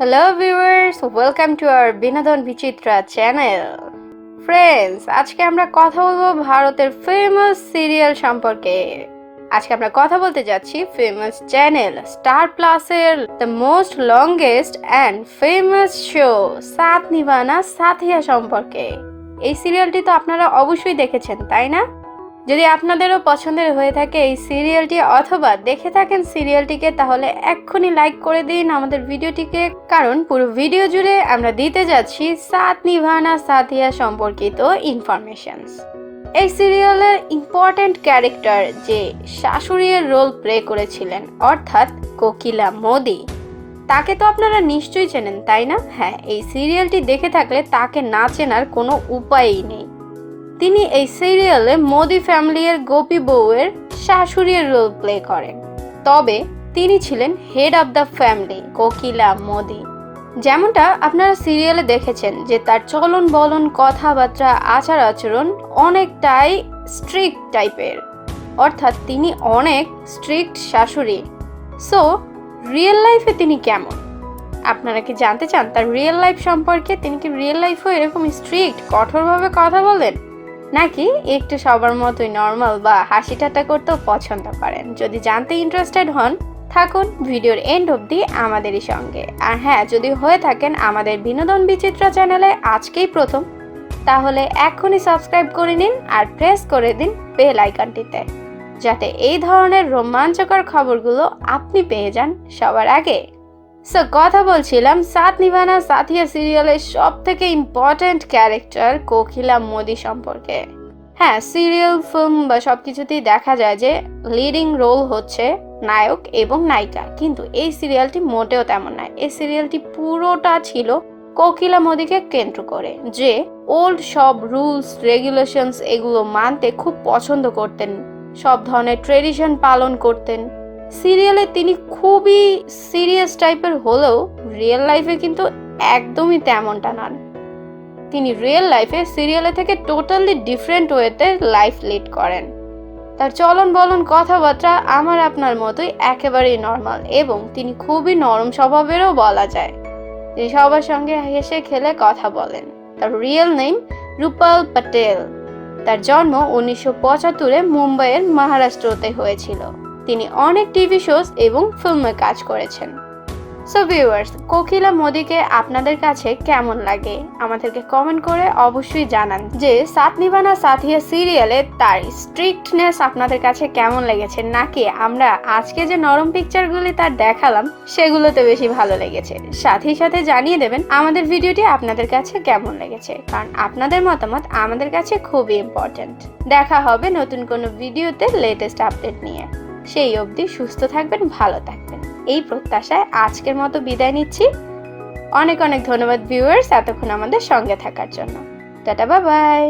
Hello viewers welcome to our Binodon Bichitra channel friends আজকে আমরা কথা বলব ভারতের ফেমাস সিরিয়াল সম্পর্কে। আজকে আমরা কথা বলতে যাচ্ছি ফেমাস চ্যানেল স্টার প্লাসের the most longest and famous show Saath Nibhaana Saathiya সম্পর্কে। এই সিরিয়ালটি তো আপনারা অবশ্যই দেখেছেন, তাই না? যদি আপনাদেরও পছন্দের হয়ে থাকে এই সিরিয়ালটি অথবা দেখে থাকেন সিরিয়ালটিকে, তাহলে এক্ষুনি লাইক করে দিন আমাদের ভিডিওটিকে। কারণ পুরো ভিডিও জুড়ে আমরা দিতে যাচ্ছি সাত নিভানা সাথিয়া সম্পর্কিত ইনফরমেশনস এই সিরিয়ালের ইম্পর্ট্যান্ট ক্যারেক্টার যে শাশুড়ির রোল প্লে করেছিলেন, অর্থাৎ কোকিলা মোদি। তাকে তো আপনারা নিশ্চয়ই চেনেন, তাই না? হ্যাঁ এই সিরিয়ালটি দেখে থাকলে তাকে না চেনার কোনো উপায়ই নেই। তিনি এই সিরিয়ালে মোদি ফ্যামিলির গোপী বউয়ের শাশুড়ির রোল প্লে করেন। তবে তিনি ছিলেন হেড অব দ্য ফ্যামিলি কোকিলা মোদি। যেমনটা আপনারা সিরিয়ালে দেখেছেন যে তার চলন বলন কথাবার্তা, আচার আচরণ অনেকটাই স্ট্রিক্ট টাইপের অর্থাৎ তিনি অনেক স্ট্রিক্ট শাশুড়ি। সো রিয়েল লাইফে তিনি কেমন? আপনারা কি জানতে চান তার রিয়েল লাইফ সম্পর্কে? তিনি কি রিয়েল লাইফেও এরকম স্ট্রিক্ট কঠোরভাবে কথা বলেন? নাকি একটু সবার মতোই নর্মাল বা হাসি ঠাট্টা করতেও পছন্দ করেন? যদি জানতে ইন্টারেস্টেড হন, থাকুন ভিডিওর এন্ড অবধি আমাদেরই সঙ্গে। আর হ্যাঁ যদি হয়ে থাকেন আমাদের বিনোদন বিচিত্র চ্যানেলে আজকেই প্রথম, তাহলে এখনই সাবস্ক্রাইব করে নিন আর প্রেস করে দিন বেল আইকনটিতে যাতে এই ধরনের রোমাঞ্চকর খবরগুলো আপনি পেয়ে যান সবার আগে। সো কথা বলছিলাম সাত নিভানা সাথিয়া সিরিয়ালের সব থেকে ইম্পর্ট্যান্ট ক্যারেক্টার কোকিলা মোদি সম্পর্কে। হ্যাঁ সিরিয়াল ফিল্ম বা সব কিছুতেই দেখা যায় যে লিডিং রোল হচ্ছে নায়ক এবং নায়িকা। কিন্তু এই সিরিয়ালটি মোটেও তেমন নয়। এই সিরিয়ালটি পুরোটা ছিল কোকিলা মোদিকে কেন্দ্র করে যে ওল্ড সব রুলস রেগুলেশনস এগুলো মানতে খুব পছন্দ করতেন। সব ধরনের ট্রেডিশন পালন করতেন। সিরিয়ালে তিনি খুবই সিরিয়াস টাইপের হলেও রিয়েল লাইফে কিন্তু একদমই তেমনটা নন। তিনি রিয়েল লাইফে সিরিয়ালে থেকে টোটালি ডিফারেন্ট ওয়েতে লাইফ লিড করেন। তার চলন বলন কথাবার্তা আমার আপনার মতোই একেবারেই নর্মাল এবং তিনি খুবই নরম স্বভাবেরও বলা যায়। তিনি সবার সঙ্গে হেসে খেলে কথা বলেন। তার রিয়েল নেম রূপাল প্যাটেল তার জন্ম উনিশশো পঁচাত্তরে মুম্বাইয়ের মহারাষ্ট্রতে হয়েছিল। তিনি অনেক টিভি শোজ এবং ফিল্মে কাজ করেছেন। সো ভিউয়ার্স কোকিলা মোদিকে আপনাদের কাছে কেমন লাগে? আমাদেরকে কমেন্ট করে অবশ্যই জানান যে সাত নিবানা সাথিয়া সিরিয়ালে তার স্ট্রিক্টনেস আপনাদের কাছে কেমন লেগেছে? নাকি আমরা আজকে যে নরম পিকচারগুলি তার দেখালাম, সেগুলোতে বেশি ভালো লেগেছে? সাথে সাথে জানিয়ে দেবেন আমাদের ভিডিওটি আপনাদের কাছে কেমন লেগেছে? কারণ আপনাদের মতামত আমাদের কাছে খুবই ইম্পর্ট্যান্ট দেখা হবে নতুন কোনো ভিডিওতে লেটেস্ট আপডেট নিয়ে। সেই অবধি সুস্থ থাকবেন, ভালো থাকবেন। এই প্রত্যাশায় আজকের মতো বিদায় নিচ্ছি। অনেক অনেক ধন্যবাদ ভিউয়ার্স এতক্ষণ আমাদের সঙ্গে থাকার জন্য। Tata bye